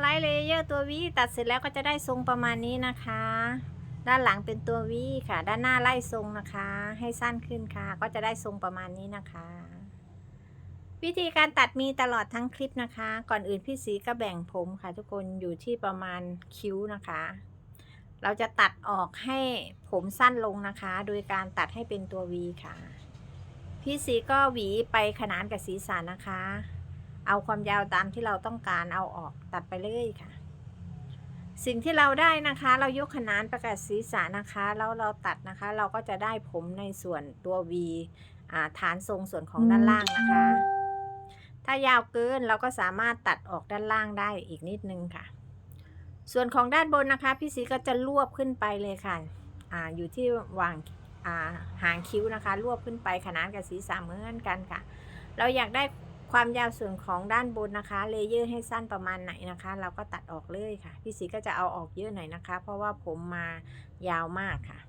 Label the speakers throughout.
Speaker 1: ไลด์เลเยอร์ตัววีตัดเสร็จแล้วก็จะได้ทรงประมาณนี้นะคะ ด้านหลังเป็นตัววีค่ะ ด้านหน้าไล่ทรงนะคะ ให้สั้นขึ้นค่ะ ก็จะได้ทรงประมาณนี้นะคะ วิธีการตัดมีตลอดทั้งคลิปนะคะ ก่อนอื่นพี่สีก็แบ่งผมค่ะ ทุกคนอยู่ที่ประมาณคิ้วนะคะ เราจะตัดออกให้ผมสั้นลงนะคะ โดยการตัดให้เป็นตัววีค่ะ พี่สีก็หวีไปขนานกับศีรษะนะคะ เอาความยาวตามที่เราต้องการเอาออกตัดไปเลยค่ะ สิ่งที่เราได้นะคะ เรายกขนานไปกับศีรษะนะคะแล้วเราตัดนะคะ เราก็จะได้ผมในส่วนตัว V อ่าฐานทรงส่วนของด้านล่างนะคะ ถ้ายาวเกินเราก็สามารถตัดออกด้านล่างได้อีกนิดนึงค่ะ ส่วนของด้านบนนะคะ พี่สีก็จะรวบขึ้นไปเลยค่ะอ่าอยู่ที่วางอ่าหางคิ้วนะคะ รวบขึ้นไปขนานกับศีรษะเหมือนกันค่ะ เราอยากได้ ความยาวส่วนของด้านบนนะคะ เลเยอร์ให้สั้นประมาณไหนนะคะ เราก็ตัดออกเลยค่ะ พี่สีก็จะเอาออกเยอะหน่อยนะคะ เพราะว่าผมมายาวมากค่ะ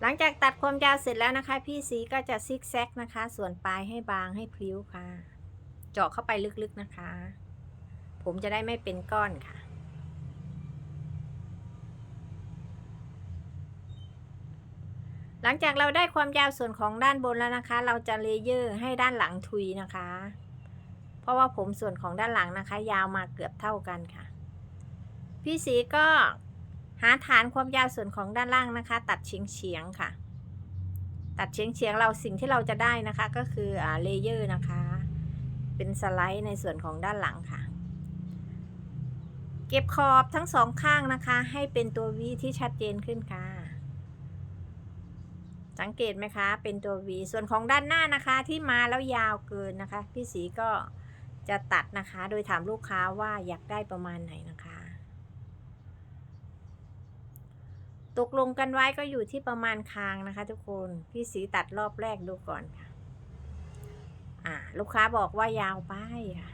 Speaker 1: หลังจากตัดความยาวเสร็จแล้วนะคะ พี่สีก็จะซิกแซกนะคะ ส่วนปลายให้บางให้พลิ้วค่ะ เจาะเข้าไปลึกๆนะคะ ผมจะได้ไม่เป็นก้อนค่ะ หลังจากเราได้ความยาวส่วนของด้านบนแล้วนะคะ เราจะเลเยอร์ให้ด้านหลังทุยนะคะ เพราะว่าผมส่วนของด้านหลังนะคะ ยาวมาเกือบเท่ากันค่ะ พี่สีก็หาฐานความยาวส่วนของด้านล่างนะคะ ตัดเฉียงเฉียงๆค่ะ ตัดเฉียงเฉียงๆเราสิ่งที่เราจะได้นะคะ ก็คืออ่าเลเยอร์นะคะ เป็นสไลด์ในส่วนของด้านหลังค่ะ เก็บขอบทั้งสองข้างนะคะ ให้เป็นตัววีที่ชัดเจนขึ้นค่ะ สังเกตไหมคะ เป็นตัว V ส่วนของด้านหน้านะคะที่มาแล้วยาวเกินนะคะ พี่สีก็จะตัดนะคะ โดยถามลูกค้าว่าอยากได้ประมาณไหนนะคะ ตกลงกันไว้ก็อยู่ที่ประมาณคางนะคะ ทุกคน พี่สีตัดรอบแรกดูก่อนค่ะ อ่า ลูกค้าบอกว่ายาวไปค่ะ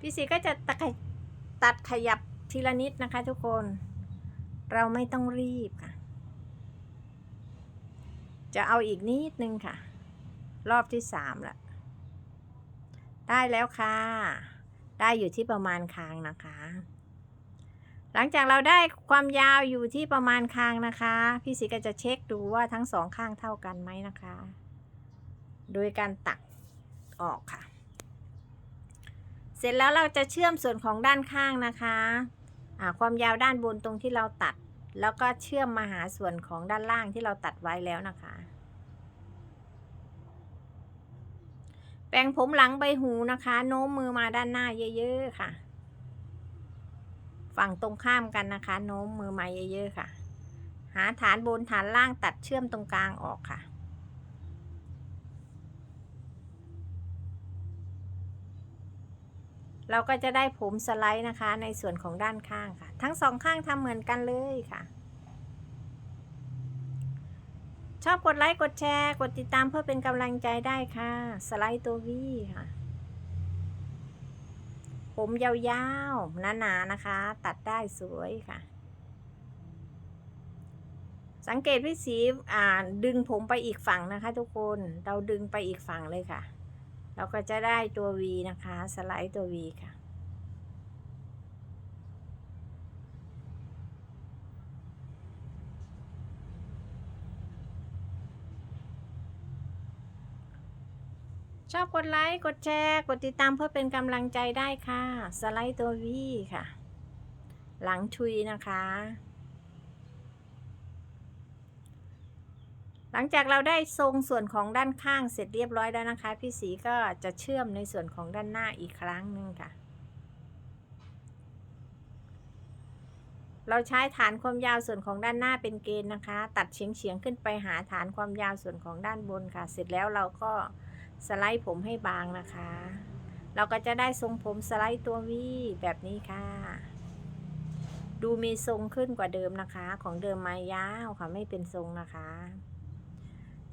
Speaker 1: พี่สีก็จะตัดขยตัดขยับทีละนิดนะคะทุกคน เราไม่ต้องรีบค่ะ จะเอาอีกนิดนึงค่ะ รอบที่สามละได้แล้วค่ะ ได้อยู่ที่ประมาณคางนะคะ หลังจากเราได้ความยาวอยู่ที่ประมาณคางนะคะ พี่สีก็จะเช็คดูว่าทั้งสองข้างเท่ากันไหมนะคะ โดยการตัดออกค่ะ เสร็จแล้วเราจะเชื่อมส่วนของด้านข้างนะคะ ความยาวด้านบนตรงที่เราตัด แล้วก็เชื่อมมาหาส่วนของด้านล่างที่เราตัดไว้แล้วนะคะ แปรงผมหลังใบหูนะคะ โน้มมือมาด้านหน้าเยอะๆค่ะ ฝั่งตรงข้ามกันนะคะ โน้มมือมาเยอะๆค่ะ หาฐานบนฐานล่างตัดเชื่อมตรงกลางออกค่ะ เราก็จะได้ผมสไลด์นะคะ ในส่วนของด้านข้างค่ะ ทั้งสองข้างทำเหมือนกันเลยค่ะ ชอบกดไลค์กดแชร์ กดติดตามเพื่อเป็นกำลังใจได้ค่ะ สไลด์ตัววีค่ะ ผมยาวๆหนาๆนะคะ ตัดได้สวยค่ะสังเกตพี่สีดึงผมไปอีกฝั่งนะคะ ทุกคน เราดึงไปอีกฝั่งเลยค่ะ เราก็จะได้ตัว V นะคะ สไลด์ตัว V ค่ะ ชอบกดไลค์ กดแชร์ กดติดตามเพื่อเป็นกำลังใจได้ค่ะ สไลด์ตัว V ค่ะ หลังชุยนะคะ หลังจากเราได้ทรงส่วนของด้านข้างเสร็จเรียบร้อยแล้วนะคะ พี่สีก็จะเชื่อมในส่วนของด้านหน้าอีกครั้งหนึ่งค่ะ เราใช้ฐานความยาวส่วนของด้านหน้าเป็นเกณฑ์นะคะ ตัดเฉียงเฉียงๆขึ้นไปหาฐานความยาวส่วนของด้านบนค่ะ เสร็จแล้วเราก็สไลด์ผมให้บางนะคะ เราก็จะได้ทรงผมสไลด์ตัววีแบบนี้ค่ะ ดูมีทรงขึ้นกว่าเดิมนะคะ ของเดิมมายาวค่ะไม่เป็นทรงนะคะ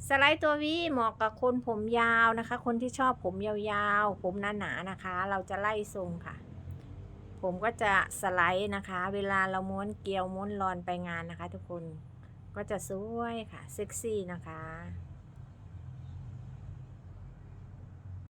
Speaker 1: สไลด์ตัววีเหมาะกับคนผมยาวนะคะ คนที่ชอบผมยาวๆ ผมหนาๆนะคะ เราจะไล่ทรงค่ะ ผมก็จะสไลด์นะคะ เวลาเราม้วนเกลียวม้วนรอนไปงานนะคะ ทุกคนก็จะสวยค่ะเซ็กซี่นะคะ